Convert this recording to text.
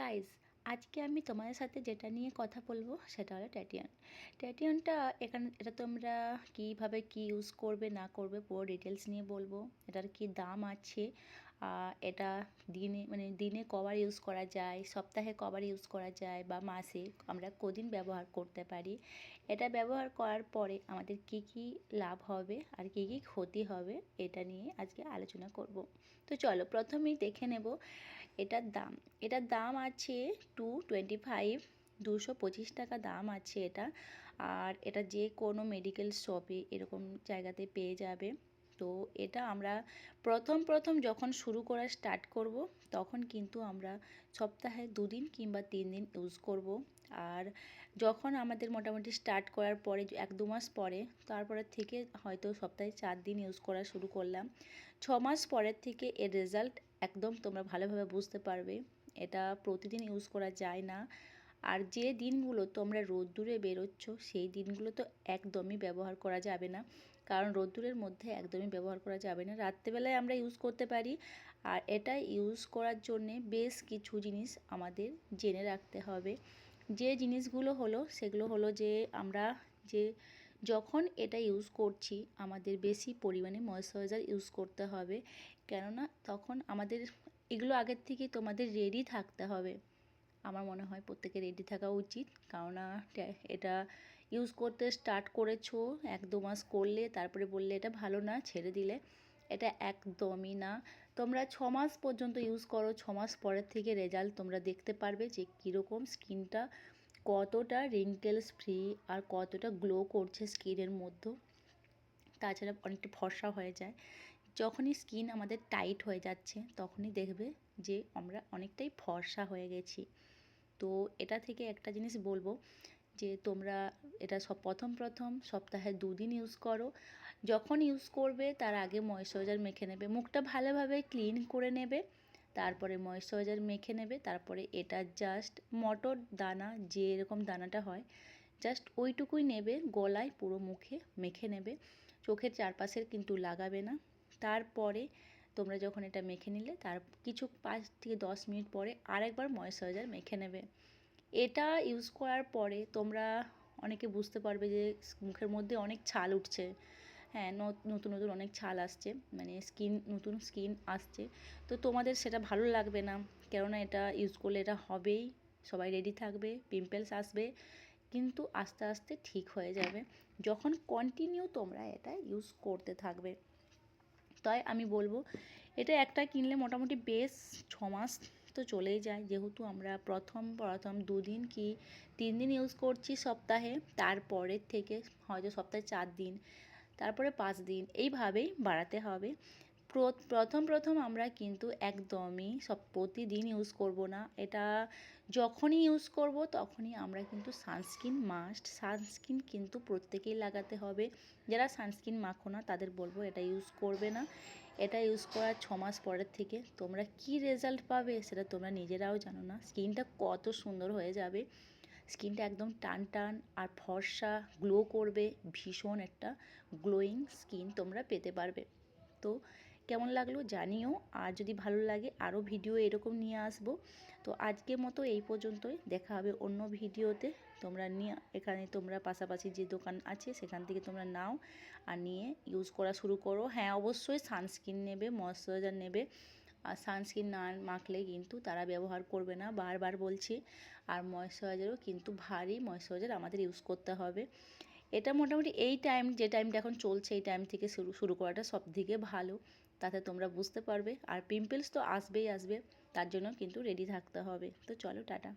Guys আজকে আমি তোমাদের সাথে যেটা নিয়ে কথা বলব সেটা হলো ট্যাটিয়ান ট্যাটিয়ানটা এখানে, এটা তোমরা কীভাবে কি ইউজ করবে না করবে পুরো ডিটেলস নিয়ে বলব। এটার কি দাম আছে? এটা দিনে মানে দিনে কবার ইউজ করা যায়, সপ্তাহে কবার ইউজ করা যায় বা মাসে আমরা কদিন ব্যবহার করতে পারি। এটা ব্যবহার করার পরে আমাদের কি কি লাভ হবে আর কি কি ক্ষতি হবে এটা নিয়ে আজকে আলোচনা করব। তো চলো প্রথমেই দেখে নেব এটার দাম। এটার দাম আছে টু টোয়েন্টি ফাইভ দুশো পঁচিশ টাকা দাম আছে এটা। আর এটা যে কোনো মেডিকেল শপে এরকম জায়গাতে পেয়ে যাবে। তো এটা আমরা প্রথম প্রথম যখন শুরু করা স্টার্ট করব, তখন কিন্তু আমরা সপ্তাহে দুদিন কিংবা তিন দিন ইউজ করব। আর যখন আমাদের মোটামুটি স্টার্ট করার পরে এক, দু মাস পরে তারপরে থেকে হয়তো সপ্তাহে চার দিন ইউজ করা শুরু করলাম। ছ মাস পরের থেকে এর রেজাল্ট একদম তোমরা ভালোভাবে বুঝতে পারবে। এটা প্রতিদিন ইউজ করা যায় না। আর যে দিনগুলো তোমরা রোদ্দুরে বেরোচ্ছ, সেই দিনগুলো তো একদমই ব্যবহার করা যাবে না। কারণ রোদ্দুরের মধ্যে একদমই ব্যবহার করা যাবে না। রাত্রেবেলায় আমরা ইউজ করতে পারি। আর এটা ইউজ করার জন্যে বেশ কিছু জিনিস আমাদের জেনে রাখতে হবে। যে জিনিসগুলো হলো, সেগুলো হলো যে আমরা যে যখন এটা ইউজ করছি, আমাদের বেশি পরিমাণে ময়েশ্চারাইজার ইউজ করতে হবে। কেননা তখন আমাদের, এগুলো আগের থেকে তোমাদের রেডি থাকতে হবে। আমার মনে হয় প্রত্যেকের রেডি থাকা উচিত। ট্যা- এটা ইউজ করতে স্টার্ট করেছ, এক দু মাস করলে, তারপরে বললে এটা ভালো না, ছেড়ে দিলে। এটা একদমই না। তোমরা ছ মাস পর্যন্ত ইউজ করো, ছ মাস পরের থেকে রেজাল্ট তোমরা দেখতে পারবে যে কীরকম স্কিনটা কতটা রিঙ্কেলস ফ্রি আর কতটা গ্লো করছে স্কিনের মধ্যে। তাছাড়া অনেকটা ফর্সা হয়ে যায়। যখনই স্কিন আমাদের টাইট হয়ে যাচ্ছে, তখনই দেখবে যে আমরা অনেকটাই ফর্সা হয়ে গেছি। তো এটা থেকে একটা জিনিস বলব যে তোমরা এটা সব প্রথম প্রথম সপ্তাহে দুদিন ইউজ করো। যখন ইউজ করবে, তার আগে ময়েশ্চারাইজার মেখে নেবে। মুখটা ভালোভাবে ক্লিন করে নেবে, তারপরে ময়েশ্চারাইজার মেখে নেবে, তারপরে এটা জাস্ট মটর দানা, যে এরকম দানাটা হয় জাস্ট ওইটুকুই নেবে, গলায় পুরো মুখে মেখে নেবে। চোখের চারপাশের কিন্তু লাগাবে না। তারপরে তোমরা যখন এটা মেখে নিলে, তার কিছু পাঁচ থেকে দশ মিনিট পরে আরেকবার ময়েশ্চারাইজার মেখে নেবে। এটা ইউজ করার পরে তোমরা অনেকে বুঝতে পারবে যে মুখের মধ্যে অনেক ছাল উঠছে। হ্যাঁ নতুন নতুন অনেক ছাল আসছে মানে স্কিন নতুন স্কিন আসছে। তো তোমাদের সেটা ভালো লাগবে না, কেননা এটা ইউজ করলে এটা হবেই। সবাই রেডি থাকবে পিম্পলস আসবে, কিন্তু আস্তে আস্তে ঠিক হয়ে যাবে। যখন কন্টিনিউ তোমরা এটা ইউজ করতে থাকবে। তাই আমি বলব, এটা একটা কিনলে মোটামুটি বেশ ছ মাস তো চলেই যায়। যেহেতু আমরা প্রথম প্রথম দুদিন কি তিন দিন ইউজ করছি সপ্তাহে, তারপরের থেকে হয়তো সপ্তাহে চার দিন, তারপরে পাঁচ দিন, এইভাবেই বাড়াতে হবে। প্রথম প্রথম আমরা কিন্তু একদমই সব প্রতিদিন ইউজ করব না। এটা যখনই ইউজ করব তখনই আমরা কিন্তু সানস্ক্রিন মাস্ট সানস্ক্রিন কিন্তু প্রত্যেকেই লাগাতে হবে। যারা সানস্ক্রিন মাখো না তাদের বলব এটা ইউজ করবে না। এটা ইউজ করার ছ মাস পরের থেকে তোমরা কি রেজাল্ট পাবে সেটা তোমরা নিজেরাও জানো না। স্কিনটা কত সুন্দর হয়ে যাবে। স্কিনটা একদম টান টান আর ফর্সা গ্লো করবে। ভীষণ একটা গ্লোয়িং স্কিন তোমরা পেতে পারবে। তো কেমন লাগল জানিও। আর যদি ভালো লাগে আরও ভিডিও এরকম নিয়ে আসব। তো আজকের মতো এই পর্যন্তই। দেখা হবে অন্য ভিডিওতে। তোমরা নিয়ে, এখানে তোমরা পাশাপাশি যে দোকান আছে সেখান থেকে তোমরা নাও আর নিয়ে ইউজ করা শুরু করো। হ্যাঁ অবশ্যই সানস্ক্রিন নেবে ময়শ্চারাইজার নেবে। আর সানস্ক্রিন না মাখলে কিন্তু তারা ব্যবহার করবে না। বারবার বলছি, আর ময়শ্চারাইজারও কিন্তু ভারী ময়শ্চারাইজার আমাদের ইউজ করতে হবে। এটা মোটামুটি এই টাইম যে টাইমটা এখন চলছে, এই টাইম থেকে শুরু শুরু করাটা সব থেকে ভালো। তাতে তোমরা বুঝতে পারবে। আর পিম্পলস তো আসবেই আসবে, তার জন্য কিন্তু রেডি থাকতে হবে। তো চলো, টাটা।